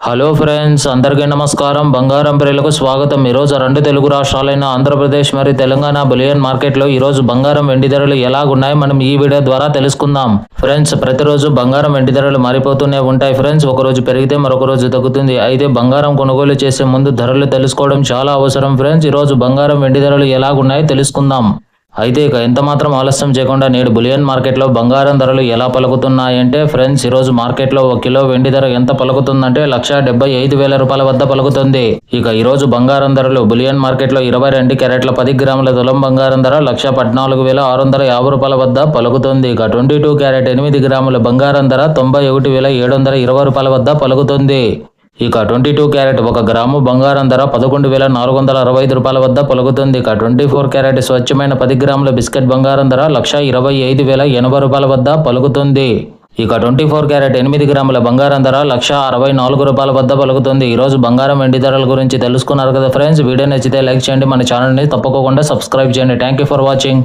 Hello friends అందరికీ నమస్కారం. బంగారం ప్రియులకు స్వాగతం. ఈరోజు రెండు తెలుగు రాష్ట్రాలైన ఆంధ్రప్రదేశ్ మరియు తెలంగాణ బులియన్ మార్కెట్లో ఈరోజు బంగారం వెండి ధరలు ఎలాగున్నాయి మనం ఈ వీడియో ద్వారా తెలుసుకుందాం. ఫ్రెండ్స్ ప్రతిరోజు బంగారం వెండి ధరలు మారిపోతూనే ఉంటాయి ఫ్రెండ్స్ ఒకరోజు పెరిగితే మరొక రోజు తగ్గుతుంది. అయితే బంగారం కొనుగోలు చేసే ముందు ధరలు తెలుసుకోవడం చాలా అవసరం ఫ్రెండ్స్ ఈరోజు బంగారం వెండి ధరలు ఎలాగున్నాయి తెలుసుకుందాం. అయితే ఇక ఎంత మాత్రం ఆలస్యం చేయకుండా నేడు బులియన్ మార్కెట్లో బంగారం ధరలు ఎలా పలుకుతున్నాయంటే ఫ్రెండ్స్ ఈరోజు మార్కెట్లో ఒక కిలో వెండి ధర ఎంత పలుకుతుందంటే లక్ష డెబ్బై ఐదు వేల రూపాయల వద్ద పలుకుతుంది. ఇక ఈరోజు బంగారం ధరలు బులియన్ మార్కెట్లో ఇరవై రెండు క్యారెట్ల పది గ్రాముల తులం బంగారం ధర లక్ష పద్నాలుగు వేల ఆరు వందల యాభై రూపాయల వద్ద పలుకుతుంది. ఇక ట్వంటీ టూ క్యారెట్ ఎనిమిది గ్రాముల బంగారం ధర తొంభై ఒకటి వేల ఏడు వందల ఇరవై రూపాయల వద్ద పలుకుతుంది. ఇక ట్వంటీ టూ క్యారెట్ ఒక గ్రాము బంగారం ధర పదకొండు వేల నాలుగు వందల అరవై ఐదు రూపాయల వద్ద పలుకుతుంది. ఇక ట్వంటీ ఫోర్ క్యారెట్ స్వచ్ఛమైన పది గ్రాముల బిస్కెట్ బంగారం ధర లక్ష ఇరవై ఐదు వేల ఎనభై రూపాయల వద్ద పలుకుతుంది. ఇక ట్వంటీ ఫోర్ క్యారెట్ ఎనిమిది గ్రాముల బంగారం ధర లక్ష అరవై నాలుగు రూపాయల వద్ద పలుకుతుంది. ఈరోజు బంగారం వెండి ధరల గురించి తెలుసుకున్నారు కదా ఫ్రెండ్స్. వీడియో నచ్చితే లైక్ చేయండి. మన ఛానల్ని తప్పకుండా సబ్స్క్రైబ్ చేయండి. Thank you for watching.